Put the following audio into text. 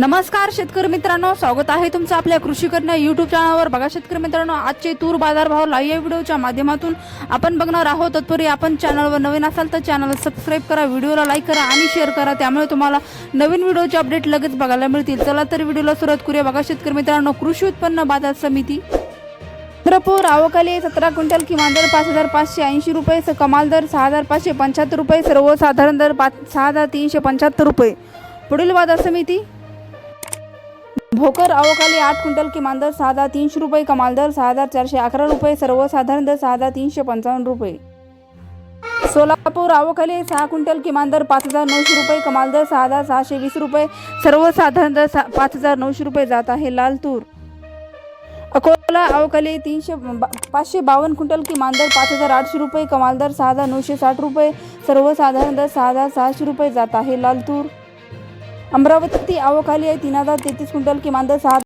नमस्कार शेतकरी मित्रांनो. स्वागत आहे तुमचं आपल्या कृषी करणं युट्यूब चॅनलवर बघा शेतकरी मित्रांनो आजचे तूर बाजारभाव लाईव्ह व्हिडिओच्या माध्यमातून आपण बघणार आहोत. तत्पूर्वी आपण चॅनलवर नवीन असाल तर चॅनलला सबस्क्राईब करा व्हिडिओला लाईक करा आणि शेअर करा. त्यामुळे तुम्हाला नवीन व्हिडिओचे अपडेट लगेच बघायला मिळतील. चला तर व्हिडिओला सुरुवात करूया. बघा शेतकरी मित्रांनो कृषी उत्पन्न बाजार समिती. चंद्रपूर आवकाली सतरा क्विंटल किमान दर पाच हजार पाचशे ऐंशी रुपये. स- कमाल दर सहा हजार पाचशे पंच्याहत्तर रुपये. सर्वसाधारण दर पाच सहा हजार तीनशे पंच्याहत्तर रुपये. पुढील बाजार समिती. भोकर अवकाली आठ क्विंटल किमान दर सहा हजार तीनशे रुपये कमाल दर सहा हजार चारशे अकरा रुपये सर्वसाधारण दर सहा हजार तीनशे पंचावन्न रुपये. सोलापूर अवकाली सहा क्विंटल किमान दर पाच हजार नऊशे रुपये कमाल दर सहा हजार सहाशे वीस रुपये सर्वसाधारण दर सा पाच हजार नऊशे रुपये जात आहे लाल तूर अकोला अवकाली तीनशे बा- पाचशे बावन्न क्विंटल किमान दर पाच हजार आठशे रुपये कमाल दर सहा हजार नऊशे साठ रुपये सर्वसाधारण दर सहा हजार सहाशे रुपये जात आहे लाल तूर अमरावती अवकाली आहे. तीन हजार तेहतीस क्विंटल किमान दर सहा